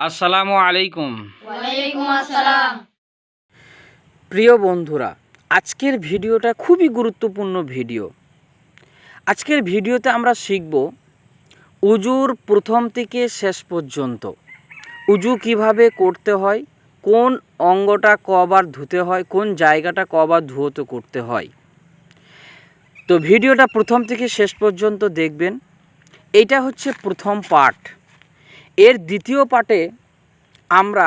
আসসালামু আলাইকুম। ওয়ালাইকুম আসসালাম। প্রিয় বন্ধুরা আজকের ভিডিওটা খুবই গুরুত্বপূর্ণ ভিডিও। আজকের ভিডিওতে আমরা শিখব উজুর প্রথম থেকে শেষ পর্যন্ত। উজু কীভাবে করতে হয় কোন অঙ্গটা কবার ধুতে হয় কোন জায়গাটা কবার ধুয়োত করতে হয়। তো ভিডিওটা প্রথম থেকে শেষ পর্যন্ত দেখবেন। এইটা হচ্ছে প্রথম পার্ট এর দ্বিতীয় পার্টে আমরা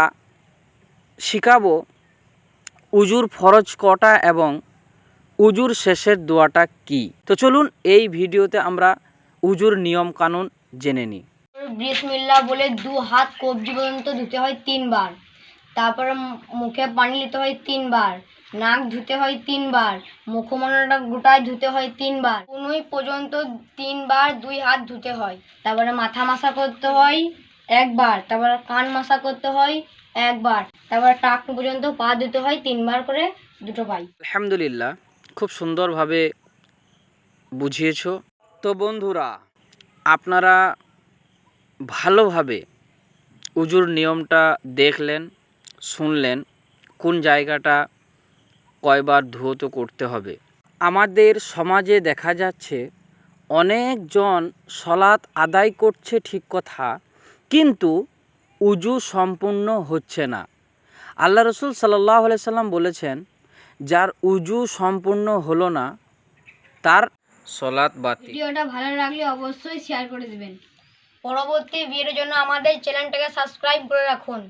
শিখাবো উজুর ফরজ কটা এবং উজুর শেষের দোয়াটা কি। তো চলুন এই ভিডিওতে আমরা উজুর নিয়ম কানুন জেনে নিই। বিসমিল্লাহ বলে দু হাত কবজি পর্যন্ত ধুতে হয় তিনবার। তারপরে মুখে পানি নিতে হয় তিনবার। নাক ধুতে হয় তিনবার, মুখমণ্ডলটা গোটায় ধুতে হয় তিনবার। কোনোই পর্যন্ত তিনবার দুই হাত ধুতে হয়। তারপরে মাথা মাসা করতে হয় একবার, তারপরে কান মাসা করতে হয় একবার, তারপরে টাক পর্যন্ত পা ধুতে হয় তিনবার করে দুটো পাই। আলহামদুলিল্লাহ, খুব সুন্দরভাবে বুঝিয়েছো। তো বন্ধুরা, আপনারা ভালোভাবে উজুর নিয়মটা দেখলেন, শুনলেন, কোন জায়গাটা কয়বার ধুয়ত করতে হবে। আমাদের সমাজে দেখা যাচ্ছে, অনেকজন সলাৎ আদায় করছে ঠিক কথা, কিন্তু উজু সম্পূর্ণ হচ্ছে না। আল্লাহ রসুল সাল্লাহ সাল্লাম বলেছেন, যার উজু সম্পূর্ণ হলো না, তার সলাৎ বাতিল। ভিডিওটা ভালো লাগলে অবশ্যই শেয়ার করে দিবেন। পরবর্তী ভিডিওর জন্য আমাদের চ্যানেলটাকে সাবস্ক্রাইব করে রাখুন।